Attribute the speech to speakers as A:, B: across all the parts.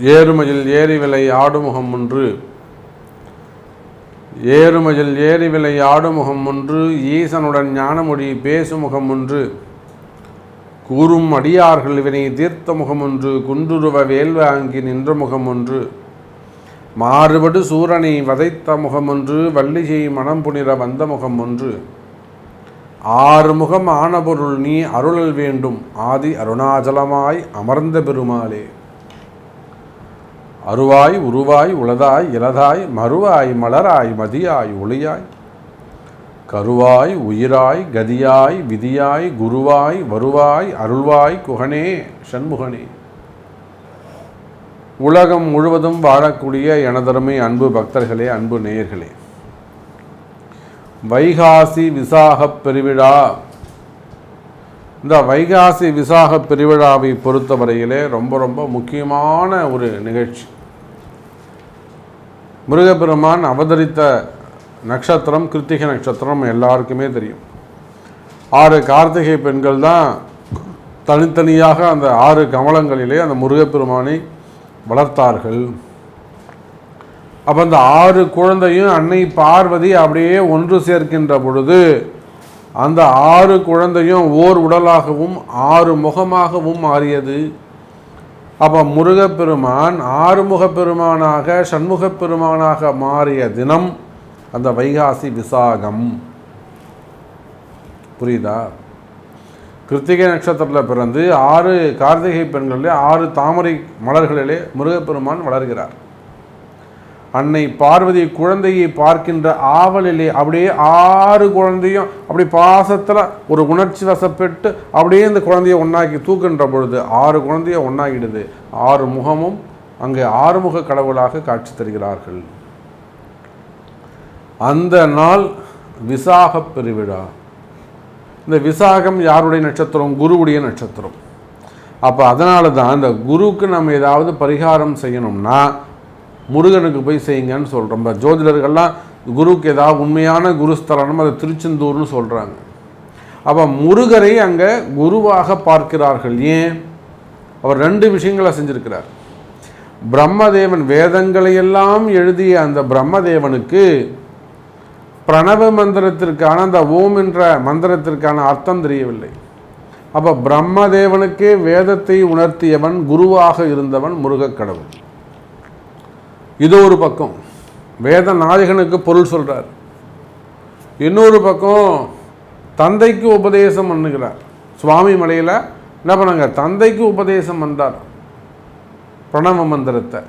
A: ஏறுமையில் ஏறி விலை ஆடுமுகம் ஒன்று. ஏறுமையில் ஏறி விலை ஆடுமுகம் ஒன்று ஈசனுடன் ஞானமொழி பேசுமுகம் ஒன்று. கூறும் அடியார்கள் இவனை தீர்த்த முகம் ஒன்று குன்றுருவ வேல்வாங்கி நின்ற முகம் ஒன்று. மாறுபடு சூரனை வதைத்த முகம் ஒன்று வள்ளிகை மனம் புனிர வந்த முகம் ஒன்று. ஆறு முகம் ஆன பொருள் நீ அருளல் வேண்டும் ஆதி அருணாச்சலமாய் அமர்ந்த பெருமாளே. அருவாய் உருவாய் உளதாய் இலதாய் மறுவாய் மலராய் மதியாய் ஒளியாய். கருவாய் உயிராய் கதியாய் விதியாய் குருவாய் வருவாய் அருள்வாய் குகனே சண்முகனே. உலகம் முழுவதும் வாழக்கூடிய எனதருமை அன்பு பக்தர்களே அன்பு நேயர்களே. வைகாசி விசாகப் பெருவிழா. இந்த வைகாசி விசாக பெருவிழாவை பொறுத்தவரையிலே ரொம்ப ரொம்ப முக்கியமான ஒரு நிகழ்ச்சி. முருகப்பெருமான் அவதரித்த நட்சத்திரம் கிருத்திகை நட்சத்திரம் எல்லாருக்குமே தெரியும். ஆறு கார்த்திகை பெண்கள் தான் தனித்தனியாக அந்த ஆறு கமலங்களிலே அந்த முருகப்பெருமானை வளர்த்தார்கள். அப்போ அந்த ஆறு குழந்தையும் அன்னை பார்வதி அப்படியே ஒன்று சேர்க்கின்ற பொழுது அந்த ஆறு குழந்தையும் ஓர் உடலாகவும் ஆறு முகமாகவும் மாறியது. அப்போ முருகப்பெருமான் ஆறுமுகப் பெருமானாக சண்முகப் பெருமானாக மாறிய தினம் அந்த வைகாசி விசாகம். புரியுதா? கிருத்திகை நட்சத்திரத்தில் பிறந்து ஆறு கார்த்திகை பெண்களிலே ஆறு தாமரை மலர்களிலே முருகப்பெருமான் வளர்கிறார். அன்னை பார்வதி குழந்தையை பார்க்கின்ற ஆவலிலே அப்படியே ஆறு குழந்தையும் அப்படி பாசத்தில் ஒரு உணர்ச்சி வசப்பட்டு அப்படியே இந்த குழந்தைய ஒன்றாக்கி தூக்குன்ற பொழுது ஆறு குழந்தைய ஒன்றாகிடுது ஆறு முகமும் அங்கே ஆறுமுக கடவுளாக காட்சி தருகிறார்கள். அந்த நாள் விசாக பெருவிழா. இந்த விசாகம் யாருடைய நட்சத்திரம்? குருவுடைய நட்சத்திரம். அப்போ அதனால தான் இந்த குருவுக்கு நம்ம ஏதாவது பரிகாரம் செய்யணும்னா முருகனுக்கு போய் செய்யுங்கன்னு சொல்கிறோம் இப்போ ஜோதிடர்கள்லாம் குருவுக்கு ஏதாவது உண்மையான குருஸ்தலனும் அது திருச்செந்தூர்னு சொல்கிறாங்க அப்போ முருகரை அங்கே குருவாக பார்க்கிறார்கள். ஏன்? அவர் ரெண்டு விஷயங்களை செஞ்சுருக்கிறார். பிரம்மதேவன் வேதங்களை எல்லாம் எழுதிய அந்த பிரம்மதேவனுக்கு பிரணவ மந்திரத்திற்கான அந்த ஓம் என்ற மந்திரத்திற்கான அர்த்தம் தெரியவில்லை. அப்போ பிரம்மதேவனுக்கே வேதத்தை உணர்த்தியவன் குருவாக இருந்தவன் முருகக் கடவுள் இது ஒரு பக்கம். வேத நாயகனுக்கு பொருள் சொல்கிறார் இன்னொரு பக்கம் தந்தைக்கு உபதேசம் பண்ணுகிறார். சுவாமி மலையில் என்ன பண்ணாங்க? தந்தைக்கு உபதேசம் வந்தார். பிரணவ மந்திரத்தை.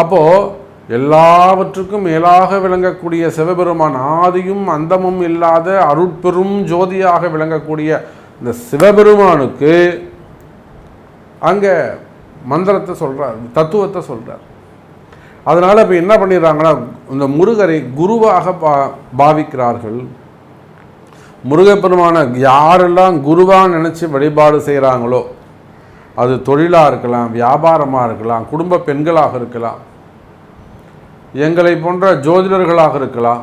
A: அப்போது எல்லாவற்றுக்கும் மேலாக விளங்கக்கூடிய சிவபெருமான் ஆதியும் அந்தமும் இல்லாத அருட்பெரும் ஜோதியாக விளங்கக்கூடிய இந்த சிவபெருமானுக்கு அங்கே மந்திரத்தை சொல்கிறார் தத்துவத்தை சொல்கிறார் அதனால் இப்போ என்ன பண்ணிடுறாங்கன்னா இந்த முருகரை குருவாக பா பாவிக்கிறார்கள். முருகப்பெருமான யாரெல்லாம் குருவாக நினச்சி வழிபாடு செய்கிறாங்களோ அது தொழிலாக இருக்கலாம் வியாபாரமாக இருக்கலாம் குடும்ப பெண்களாக இருக்கலாம் எங்களை போன்ற ஜோதிடர்களாக இருக்கலாம்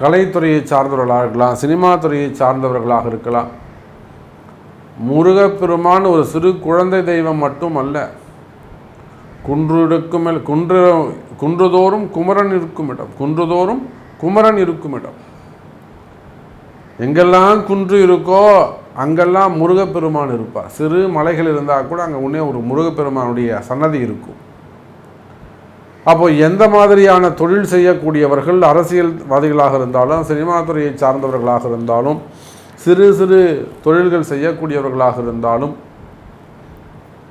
A: கலைத்துறையை சார்ந்தவர்களாக இருக்கலாம் சினிமா துறையை சார்ந்தவர்களாக இருக்கலாம். முருகப்பெருமான் ஒரு சிறு குழந்தை தெய்வம் மட்டும் அல்ல குன்றுக்கும் மேல் குன்று குன்றுதோறும் குமரன் இருக்கும் இடம் குன்றுதோறும் குமரன் இருக்கும் இடம். எங்கெல்லாம் குன்று இருக்கோ அங்கெல்லாம் முருகப்பெருமான் இருப்பார். சிறு மலைகள் இருந்தால் கூட அங்கே உடனே ஒரு முருகப்பெருமானுடைய சன்னதி இருக்கும். அப்போ எந்த மாதிரியான தொழில் செய்யக்கூடியவர்கள் அரசியல்வாதிகளாக இருந்தாலும் சினிமா துறையை சார்ந்தவர்களாக இருந்தாலும் சிறு சிறு தொழில்கள் செய்யக்கூடியவர்களாக இருந்தாலும்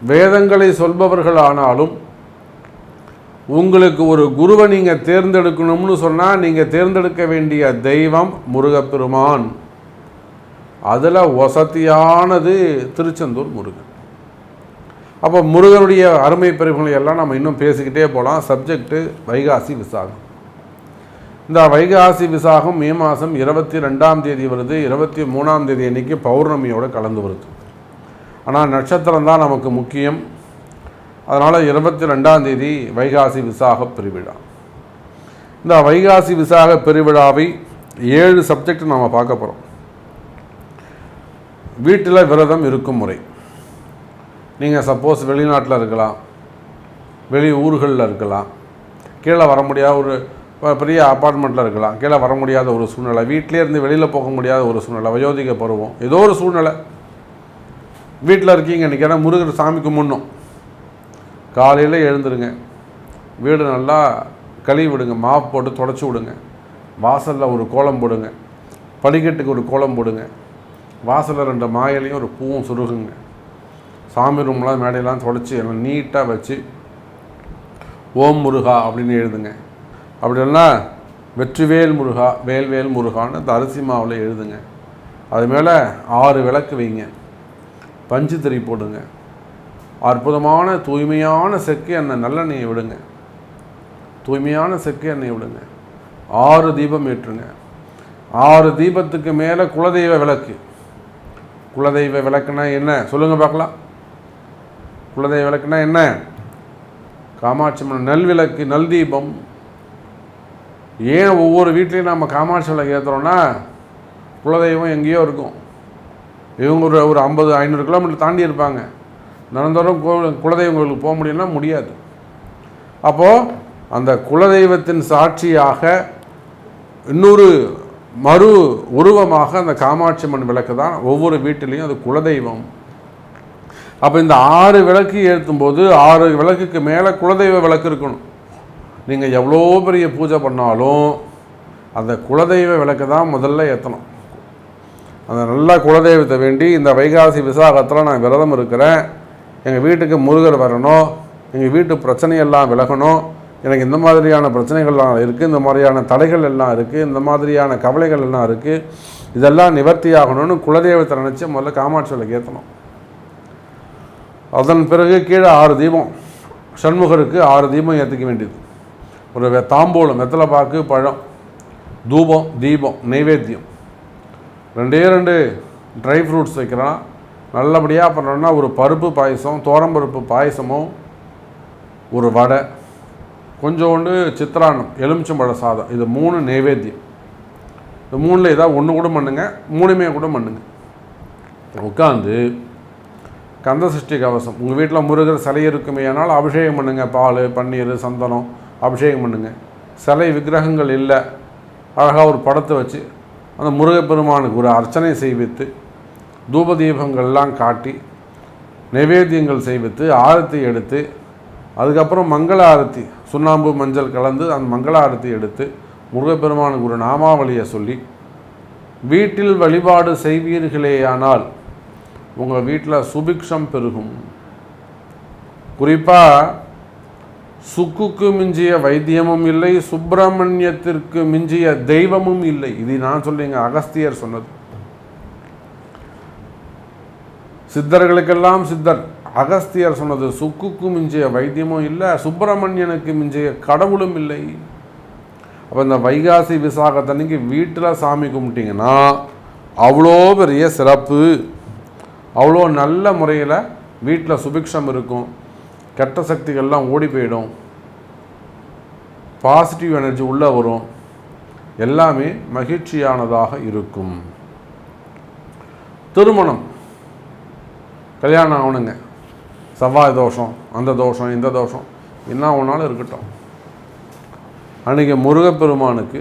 A: வேதங்களை சொல்பவர்கள் ஆனாலும் உங்களுக்கு ஒரு குருவை நீங்கள் தேர்ந்தெடுக்கணும்னு சொன்னால் நீங்கள் தேர்ந்தெடுக்க வேண்டிய தெய்வம் முருகப்பெருமான். அதில் வசதியானது திருச்செந்தூர் முருகன். அப்போ முருகனுடைய அருமை பெருமைகளை எல்லாம் நம்ம இன்னும் பேசிக்கிட்டே போகலாம் சப்ஜெக்ட்டு வைகாசி விசாகம். இந்த வைகாசி விசாகம் மே மாதம் இருபத்தி ரெண்டாம் தேதி வருது. இருபத்தி மூணாம் தேதி அன்னைக்கு பௌர்ணமியோடு கலந்து வருது. ஆனால் நட்சத்திரம் தான் நமக்கு முக்கியம். அதனால் இருபத்தி ரெண்டாம் தேதி வைகாசி விசாக பெருவிழா. இந்த வைகாசி விசாக பெருவிழாவை ஏழு சப்ஜெக்ட் நாம் பார்க்க போகிறோம் வீட்டில் விரதம் இருக்கும் முறை. நீங்கள் சப்போஸ் வெளிநாட்டில் இருக்கலாம். வெளி ஊர்களில் இருக்கலாம். கீழே வர முடியாத ஒரு பெரிய அப்பார்ட்மெண்ட்டில் இருக்கலாம். கீழே வர முடியாத ஒரு சூழ்நிலை. வீட்டிலே இருந்து வெளியில் போக முடியாத ஒரு சூழ்நிலை. வயோதிக பருவம். ஏதோ ஒரு சூழ்நிலை. வீட்டில் இருக்கீங்க இன்றைக்கி ஏன்னா முருகர் சாமி கும்பிடணும். காலையில் எழுந்துருங்க. வீடு நல்லா கழுவி விடுங்க. மாவு போட்டு தொடச்சி விடுங்க. வாசலில் ஒரு கோலம் போடுங்க. படிக்கட்டுக்கு ஒரு கோலம் போடுங்க. வாசலில் ரெண்டு மாயிலையும் ஒரு பூவும் சுருகுங்க. சாமி ரூம்லாம் மேடையெல்லாம் தொடச்சி எல்லாம் நீட்டாக வச்சு ஓம் முருகா அப்படின்னு எழுதுங்க. அப்படி இல்லைன்னா வெற்றிவேல் முருகா வேல்வேல் முருகான்னு இந்த அரிசி மாவில் எழுதுங்க. அது மேலே ஆறு விளக்கு வைங்க. பஞ்சு திரி போடுங்க. அற்புதமான தூய்மையான செக்கு எண்ணெய் நல்லெண்ணெயை விடுங்க. தூய்மையான செக்கு எண்ணெயை விடுங்க. ஆறு தீபம் ஏற்றுங்க. ஆறு தீபத்துக்கு மேலே குலதெய்வ விளக்கு. குலதெய்வ விளக்குனா என்ன? சொல்லுங்கள் பார்க்கலாம். குலதெய்வ விளக்குனா என்ன? காமாட்சி அம்மன் நல் விளக்கு நல் தீபம். ஏன் ஒவ்வொரு வீட்லேயும் நம்ம காமாட்சி விளக்கு ஏற்றுறோன்னா குலதெய்வம் எங்கேயோ இருக்கும். இவங்க ஒரு ஒரு ஐம்பது ஐநூறு கிலோமீட்டர் தாண்டி இருப்பாங்க. நிரந்தரம் கோ போக முடியும்னா முடியாது. அப்போது அந்த குலதெய்வத்தின் சாட்சியாக இன்னொரு மறு உருவமாக அந்த காமாட்சி அம்மன் விளக்கு தான் ஒவ்வொரு வீட்டிலையும் அது குலதெய்வம். அப்போ இந்த ஆறு விளக்கு ஏற்றும் போது ஆறு விளக்குக்கு மேலே குலதெய்வ விளக்கு இருக்கணும். நீங்கள் எவ்வளோ பெரிய பூஜை பண்ணாலும் அந்த குலதெய்வ விளக்கு தான் முதல்ல ஏற்றணும் அந்த நல்ல குலதெய்வத்தை வேண்டி இந்த வைகாசி விசாகத்தில் நான் விரதம் இருக்கிறேன். எங்கள் வீட்டுக்கு முருகர் வரணும். எங்கள் வீட்டு பிரச்சனையெல்லாம் விலகணும். எனக்கு இந்த மாதிரியான பிரச்சனைகள்லாம் இருக்குது இந்த மாதிரியான தடைகள் எல்லாம் இருக்குது இந்த மாதிரியான கவலைகள் எல்லாம் இருக்குது இதெல்லாம் நிவர்த்தி ஆகணும்னு குலதெய்வத்தை நினச்சி முதல்ல காமாட்சி விளக்கு ஏற்றணும் அதன் பிறகு கீழே ஆறு தீபம். சண்முகருக்கு ஆறு தீபம் ஏற்றிக்க வேண்டியது. ஒரு தாம்பூலம் வெத்தலை பாக்கு பழம் தூபம் தீபம் நைவேத்தியம். ரெண்டே ரெண்டு ட்ரை ஃப்ரூட்ஸ் வைக்கிறான். நல்லபடியாக பண்ணோம்னா ஒரு பருப்பு பாயசம் தோரம்பருப்பு பாயசமும் ஒரு வடை கொஞ்சோண்டு சித்திரான்னம் எலுமிச்சம்பழ சாதம். இது மூணு நைவேத்தியம். இந்த மூணில் ஏதாவது ஒன்று கூட பண்ணுங்க மூணுமே கூட பண்ணுங்க. உட்காந்து கந்த சஷ்டி கவசம். உங்கள் வீட்டில் முருகர் சிலை இருக்குமே ஆனால் அபிஷேகம் பண்ணுங்கள் பால் பன்னீர் சந்தனம் அபிஷேகம் பண்ணுங்க. சிலை விக்கிரகங்கள் இல்லை அழகாக ஒரு படத்தை வச்சு அந்த முருகப்பெருமானுக்கு ஒரு அர்ச்சனை செய்வித்து தூப தீபங்கள்லாம் காட்டி நைவேத்தியங்கள் செய்வித்து ஆரத்தி எடுத்து அதுக்கப்புறம் மங்கள ஆரத்தி சுண்ணாம்பு மஞ்சள் கலந்து அந்த மங்கள ஆரத்தி எடுத்து முருகப்பெருமானுக்கு ஒரு நாமாவளியை சொல்லி வீட்டில் வழிபாடு செய்வீர்களேயானால் உங்கள் வீட்டில் சுபிக்ஷம் பெருகும். குறிப்பாக சுக்குக்கு மிஞ்சிய வைத்தியமும் இல்லை சுப்பிரமணியத்திற்கு மிஞ்சிய தெய்வமும் இல்லை. இது நான் சொல்லிங்க அகஸ்தியர் சொன்னது. சித்தர்களுக்கெல்லாம் சித்தர். அகஸ்தியர் சொன்னது சுக்குக்கு மிஞ்சிய வைத்தியமும் இல்லை சுப்பிரமணியனுக்கு மிஞ்சிய கடவுளும் இல்லை. அப்போ இந்த வைகாசி விசாகத்தன்னைக்கு வீட்டில் சாமி கும்பிட்டிங்கன்னா அவ்வளோ பெரிய சிறப்பு. அவ்வளோ நல்ல முறையில் வீட்டில் சுபிக்ஷம் இருக்கும். கெட்ட சக்திகள்லாம் ஓடி போயிடும். பாசிட்டிவ் எனர்ஜி உள்ளே வரும். எல்லாமே மகிழ்ச்சியானதாக இருக்கும். திருமணம். கல்யாணம் ஆகணுங்க. செவ்வாய் தோஷம் அந்த தோஷம் இந்த தோஷம். என்ன ஒன்றாலும் இருக்கட்டும். அன்றைக்கி முருகப்பெருமானுக்கு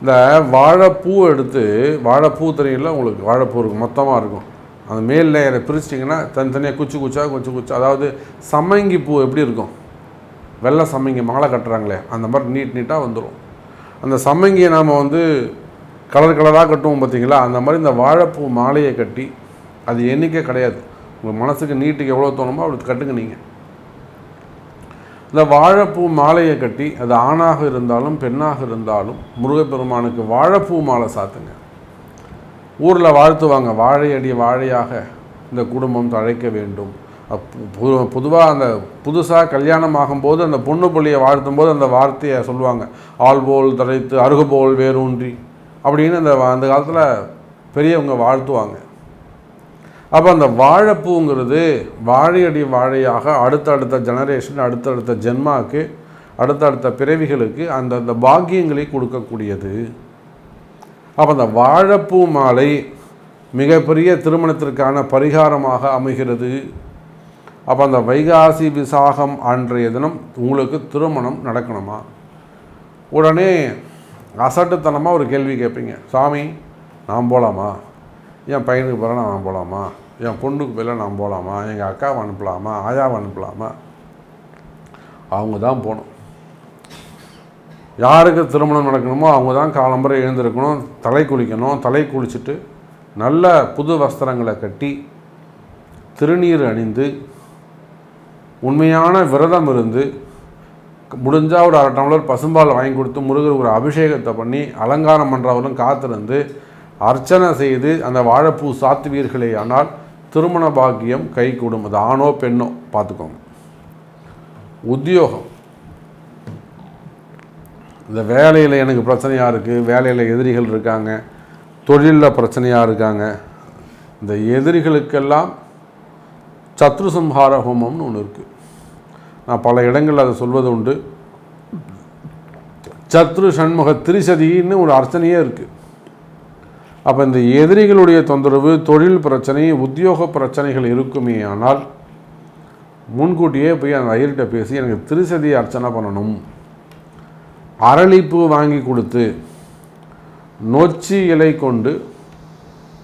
A: இந்த வாழைப்பூ எடுத்து வாழைப்பூ தெரியல உங்களுக்கு? வாழைப்பூ இருக்கும் மொத்தமாக இருக்கும். அந்த மேல் லேயரை பிரிச்சிட்டிங்கன்னா தனித்தனியாக குச்சி குச்சா குச்சி குச்சா. அதாவது சம்மங்கி பூ எப்படி இருக்கும்? வெள்ளை சம்மங்கி மாலை கட்டுறாங்களே அந்த மாதிரி நீட் நீட்டாக வந்துடும் அந்த சம்மங்கியை நாம் வந்து கலர் கலராக கட்டுவோம் பார்த்தீங்களா? அந்த மாதிரி இந்த வாழைப்பூ மாலையை கட்டி அது எண்ணிக்கை கிடையாது. உங்கள் மனசுக்கு நீட்டுக்கு எவ்வளோ தோணுமோ அப்படி கட்டுங்க நீங்கள் இந்த வாழைப்பூ மாலையை கட்டி அது ஆணாக இருந்தாலும் பெண்ணாக இருந்தாலும் முருகப்பெருமானுக்கு வாழைப்பூ மாலை சாத்துங்க. ஊரில் வாழ்த்துவாங்க. வாழையடி வாழையாக இந்த குடும்பம் தழைக்க வேண்டும். பொதுவாக அந்த புதுசாக கல்யாணம் ஆகும்போது அந்த பொண்ணு புள்ளியை வாழ்த்தும் போது அந்த வார்த்தையை சொல்லுவாங்க. ஆள் போல் தழைத்து அருகுபோல் வேரூன்றி அப்படின்னு அந்த அந்த காலத்தில் பெரியவங்க வாழ்த்துவாங்க. அப்போ அந்த வாழைப்பூங்கிறது வாழையடி வாழையாக அடுத்தடுத்த ஜெனரேஷன் அடுத்தடுத்த ஜென்மாவுக்கு அடுத்தடுத்த பிறவிகளுக்கு அந்தந்த பாக்கியங்களை கொடுக்கக்கூடியது. அப்போ அந்த வாழைப்பூ மாலை மிகப்பெரிய திருமணத்திற்கான பரிகாரமாக அமைகிறது. அப்போ அந்த வைகாசி விசாகம் அன்றைய தினம் உங்களுக்கு திருமணம் நடக்கணுமா? உடனே அசட்டுத்தனமாக ஒரு கேள்வி கேட்பீங்க சாமி நான் போகலாமா என் பையனுக்கு பிறகு நான் போகலாமா என் பொண்ணுக்கு பிறகு நான் போகலாமா எங்கள் அக்காவை அனுப்பலாமா? ஆயாவை அனுப்பலாமா? அவங்க தான் போகணும். யாருக்கு திருமணம் நடக்கணுமோ அவங்க தான் காலம்பரை எழுந்திருக்கணும் தலை குளிக்கணும் தலை குளிச்சுட்டு நல்ல புது வஸ்திரங்களை கட்டி திருநீர் அணிந்து உண்மையான விரதம் இருந்து முடிஞ்சால் ஒரு அரை டம்ளர் பசும்பால் வாங்கி கொடுத்து முருகர் ஒரு அபிஷேகத்தை பண்ணி அலங்காரம் பண்ணுறவரும் காத்திருந்து அர்ச்சனை செய்து அந்த வாழைப்பூ சாத்துவீர்களே ஆனால் திருமண பாக்கியம் கை கூடும் அது ஆணோ பெண்ணோ? பார்த்துக்கோங்க. உத்தியோகம். இந்த வேலையில் எனக்கு பிரச்சனையாக இருக்குது வேலையில் எதிரிகள் இருக்காங்க தொழிலில் பிரச்சனையாக இருக்காங்க. இந்த எதிரிகளுக்கெல்லாம் சத்ரு சம்ஹார ஹோமம்னு ஒன்று இருக்குது நான் பல இடங்களில் அதை சொல்வது உண்டு. சத்ரு சண்முக திரிசதின்னு ஒரு அர்ச்சனையே இருக்குது அப்போ இந்த எதிரிகளுடைய தொந்தரவு தொழில் பிரச்சனை உத்தியோக பிரச்சனைகள் இருக்குமே ஆனால் முன்கூட்டியே போய் அந்த ஐயர்கிட்ட பேசி எனக்கு திருசதி அர்ச்சனை பண்ணணும். அரளிப்பூ வாங்கி கொடுத்து நொச்சி இலை கொண்டு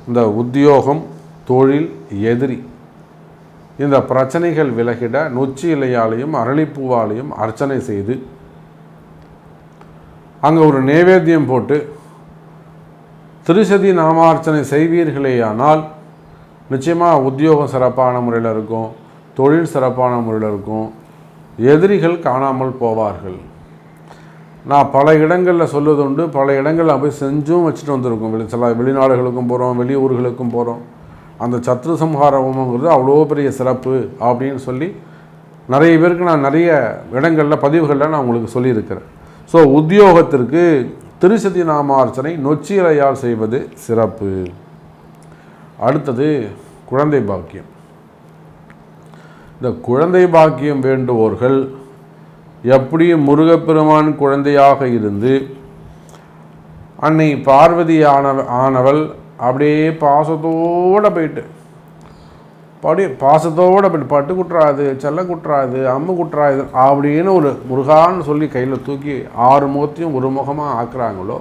A: இந்த உத்தியோகம் தொழில் எதிரி இந்த பிரச்சனைகள் விலகிட நொச்சி இலையாலையும் அரளிப்பூவாலையும் அர்ச்சனை செய்து அங்கே ஒரு நைவேத்தியம் போட்டு திருசதி நாமார்ச்சனை செய்வீர்களேயானால் நிச்சயமாக உத்தியோகம் சிறப்பான முறையில் இருக்கும் தொழில் சிறப்பான முறையில் இருக்கும் எதிரிகள் காணாமல் போவார்கள். நான் பல இடங்களில் சொல்வது உண்டு பல இடங்களில் போய் செஞ்சும் வச்சுட்டு வந்திருக்கோம். வெளி சில வெளிநாடுகளுக்கும் போகிறோம் வெளியூர்களுக்கும் போகிறோம் அந்த சத்ரு சம்ஹார ஹோமங்கிறது அவ்வளோ பெரிய சிறப்பு அப்படின்னு சொல்லி நிறைய பேருக்கு நான் நிறைய இடங்களில் பதிவுகளில் நான் உங்களுக்கு சொல்லியிருக்கிறேன். ஸோ உத்தியோகத்திற்கு திருசதி நாமார்ச்சனை நொச்சியலையால் செய்வது சிறப்பு. அடுத்தது குழந்தை பாக்கியம். இந்த குழந்தை பாக்கியம் வேண்டுவோர்கள் எப்படியும் முருகப்பெருமான் குழந்தையாக இருந்து அன்னை பார்வதி ஆனவ ஆனவள் அப்படியே பாசத்தோடு போயிட்டு. படி பாசத்தோடு போயிட்டு. பட்டு குட்டுறாது செல்ல குட்டுறாது அம்மு குட்டுறாது அப்படின்னு ஒரு முருகான்னு சொல்லி கையில் தூக்கி ஆறு முகத்தையும் ஒரு முகமாக ஆக்குறாங்களோ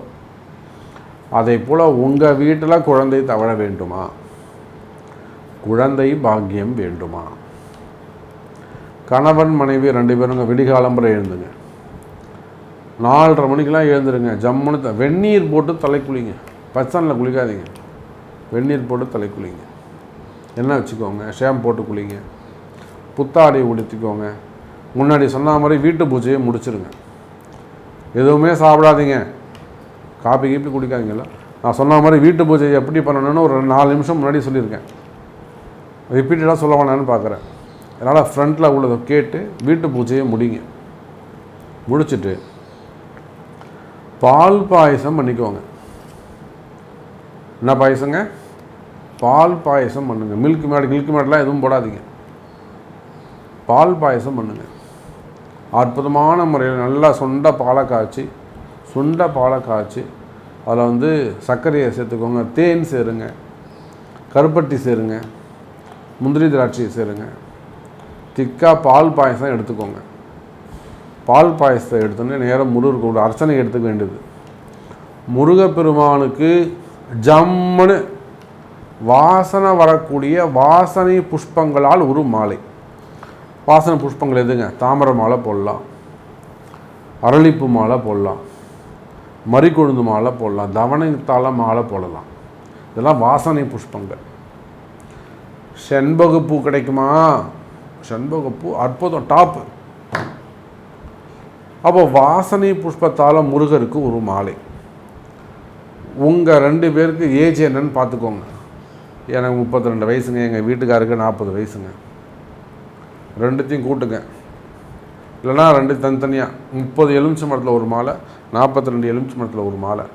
A: அதை போல் உங்கள் வீட்டில் குழந்தை தவழ வேண்டுமா? குழந்தை பாக்கியம் வேண்டுமா? கணவன் மனைவி ரெண்டு பேரும் விடிகாலம்புரை எழுந்துங்க. நாலரை மணிக்கெலாம் எழுந்துருங்க. ஜம்முன்னு த- வெந்நீர் போட்டு தலை குளிங்க. பச்சனில் குளிக்காதீங்க. வெந்நீர் போட்டு தலை குளிங்க. என்ன வச்சுக்கோங்க? ஷேம் போட்டு குளிங்க. புத்தாடை உடுத்திக்கோங்க. முன்னாடி சொன்ன மாதிரி வீட்டு பூஜையை முடிச்சிருங்க. எதுவுமே சாப்பிடாதீங்க. காப்பி கீப்பி குடிக்காதீங்களா நான் சொன்ன மாதிரி வீட்டு பூஜை எப்படி பண்ணணும்னு ஒரு நாலு நிமிஷம் முன்னாடி சொல்லியிருக்கேன். ரிப்பீட்டடாக சொல்ல வேணான்னு பார்க்குறேன். அதனால் ஃப்ரண்ட்டில் உள்ளதை கேட்டு வீட்டு பூஜையை முடிங்க. முடிச்சிட்டு பால் பாயசம் பண்ணிக்கோங்க. என்ன பாயசங்க? பால் பாயசம் பண்ணுங்க. மில்க் மேட் மில்க் மேட்லாம் எதுவும் போடாதீங்க. பால் பாயசம் பண்ணுங்க. அற்புதமான முறையில் நல்லா சுண்ட பாலை காய்ச்சி சுண்ட பாலை காய்ச்சி அதில் வந்து சர்க்கரையை சேர்த்துக்கோங்க. தேன் சேருங்க. கருப்பட்டி சேருங்க. முந்திரி திராட்சையை சேருங்க. திக்காக பால் பாயசம் எடுத்துக்கோங்க. பால் பாயசத்தை எடுத்தோன்னே நேரம் முருகருக்கு ஒரு அர்ச்சனை எடுத்துக்க வேண்டியது. முருகப்பெருமானுக்கு ஜம்முன்னு வாசனை வரக்கூடிய வாசனை புஷ்பங்களால் ஒரு மாலை. வாசனை புஷ்பங்கள் எதுங்க? தாமரை மாலை போடலாம். அரளிப்பு மாலை போடலாம். மறிக்கொழுந்து மாலை போடலாம். தவணைத்தாள மாலை போடலாம். இதெல்லாம் வாசனை புஷ்பங்கள். செண்பகப்பூ கிடைக்குமா? செண்பகப்பூ அற்புதம் டாப்பு அப்போ வாசனை புஷ்பத்தால் முருகருக்கு ஒரு மாலை. உங்கள் ரெண்டு பேருக்கு ஏஜ் என்னன்னு பார்த்துக்கோங்க. எனக்கு முப்பத்தி ரெண்டு வயசுங்க எங்கள் வீட்டுக்காருக்கு நாற்பது வயசுங்க. ரெண்டுத்தையும் கூட்டுங்க. இல்லைன்னா ரெண்டு தனித்தனியாக முப்பது எலுமிச்சை மரத்தில் ஒரு மாலை நாற்பத்தி ரெண்டு எலுமிச்சை மரத்தில் ஒரு மாலை.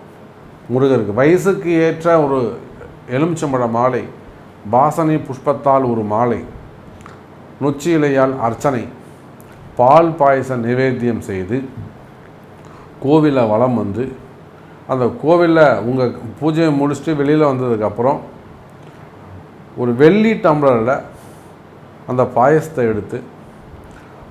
A: முருகருக்கு வயசுக்கு ஏற்ற ஒரு எலுமிச்சம்பழ மாலை வாசனை புஷ்பத்தால் ஒரு மாலை. நொச்சி இலையால் அர்ச்சனை பால் பாயச நிவேத்தியம் செய்து கோவிலை வளம் வந்து அந்த கோவிலில் உங்கள் பூஜையை முடிச்சுட்டு வெளியில் வந்ததுக்கப்புறம் ஒரு வெள்ளி டம்ளரில் அந்த பாயசத்தை எடுத்து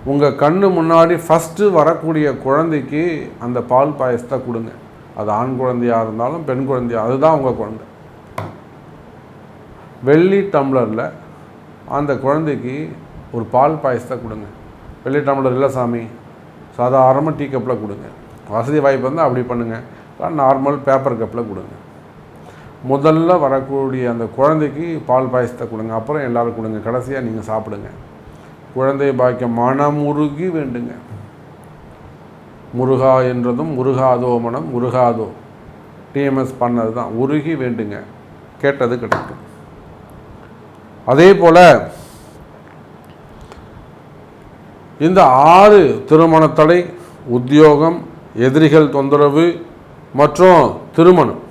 A: உங்கள் கண்ணு முன்னாடி ஃபஸ்ட்டு வரக்கூடிய குழந்தைக்கு அந்த பால் பாயசத்தை கொடுங்க. அது ஆண் குழந்தையாக இருந்தாலும் பெண் குழந்தையாக அதுதான் உங்கள் குழந்தை. வெள்ளி டம்ளரில் அந்த குழந்தைக்கு ஒரு பால் பாயசத்தை கொடுங்க. வெள்ளி டம்ளர் இல்லை சாமி சாதாரணமாக டீ கப்பில் கொடுங்க. வசதி வாய்ப்பு இருந்தால் அப்படி பண்ணுங்கள் நார்மல் பேப்பர் கப்பில் கொடுங்க. முதல்ல வரக்கூடிய அந்த குழந்தைக்கு பால் பாயசத்தை கொடுங்க. அப்புறம் எல்லோரும் கொடுங்க. கடைசியாக நீங்கள் சாப்பிடுங்க. குழந்தை பாக்கியம் மனமுருகி வேண்டுங்க. முருகா என்றதும் முருகாதோ மனம் முருகாதோ டிஎம்எஸ் பண்ணது தான் உருகி வேண்டுங்க. கேட்டது கிடைக்கும். அதே போல் இந்த ஆறு திருமண தடை உத்தியோகம் எதிரிகள் தொந்தரவு மற்றும் திருமணம்.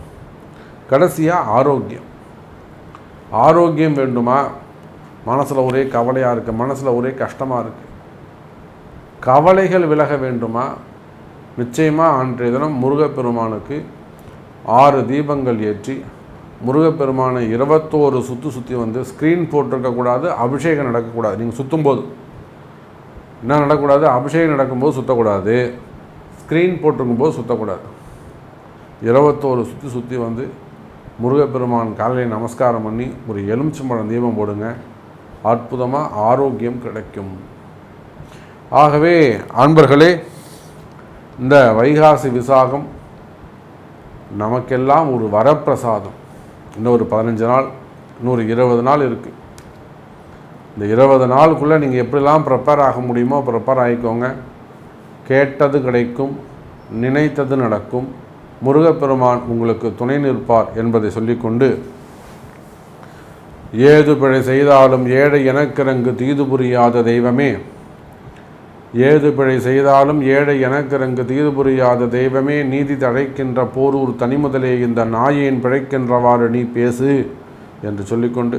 A: கடைசியாக ஆரோக்கியம். ஆரோக்கியம் வேண்டுமா? மனசில் ஒரே கவலையாக இருக்குது மனசில் ஒரே கஷ்டமாக இருக்குது கவலைகள் விலக வேண்டுமா? நிச்சயமாக அன்றைய தினம் முருகப்பெருமானுக்கு ஆறு தீபங்கள் ஏற்றி முருகப்பெருமானை இருபத்தோரு சுற்று சுற்றி வந்து ஸ்க்ரீன் போட்டிருக்கக்கூடாது அபிஷேகம் நடக்கக்கூடாது. நீங்கள் சுற்றும் போது என்ன நடக்கூடாது? அபிஷேகம் நடக்கும்போது சுற்றக்கூடாது ஸ்க்ரீன் போட்டிருக்கும்போது சுற்றக்கூடாது இருபத்தோரு சுற்றி சுற்றி வந்து முருகப்பெருமான் காலையில் நமஸ்காரம் பண்ணி ஒரு எலுமிச்சம்பழம் தீபம் போடுங்க. அற்புதமாக ஆரோக்கியம் கிடைக்கும். ஆகவே அன்பர்களே இந்த வைகாசி விசாகம் நமக்கெல்லாம் ஒரு வரப்பிரசாதம். இன்னும் ஒரு பதினஞ்சு நாள் இன்னொரு இருபது நாள் இருக்குது இந்த இருபது நாளுக்குள்ளே நீங்கள் எப்படிலாம் ப்ரிப்பேர் ஆக முடியுமோ ப்ரிப்பேர் ஆகிக்கோங்க கேட்டது கிடைக்கும் நினைத்தது நடக்கும். முருகப்பெருமான் உங்களுக்கு துணை நிற்பார் என்பதை சொல்லிக்கொண்டு ஏது பிழை செய்தாலும் ஏழை எனக்கிறங்கு தீது புரியாத தெய்வமே. ஏது பிழை செய்தாலும் ஏழை எனக்கிறங்கு தீது புரியாத தெய்வமே. நீதி தழைக்கின்ற போரூர் தனிமுதலே இந்த நாயேன் பிழைக்கின்றவாறு நீ பேசு என்று சொல்லிக்கொண்டு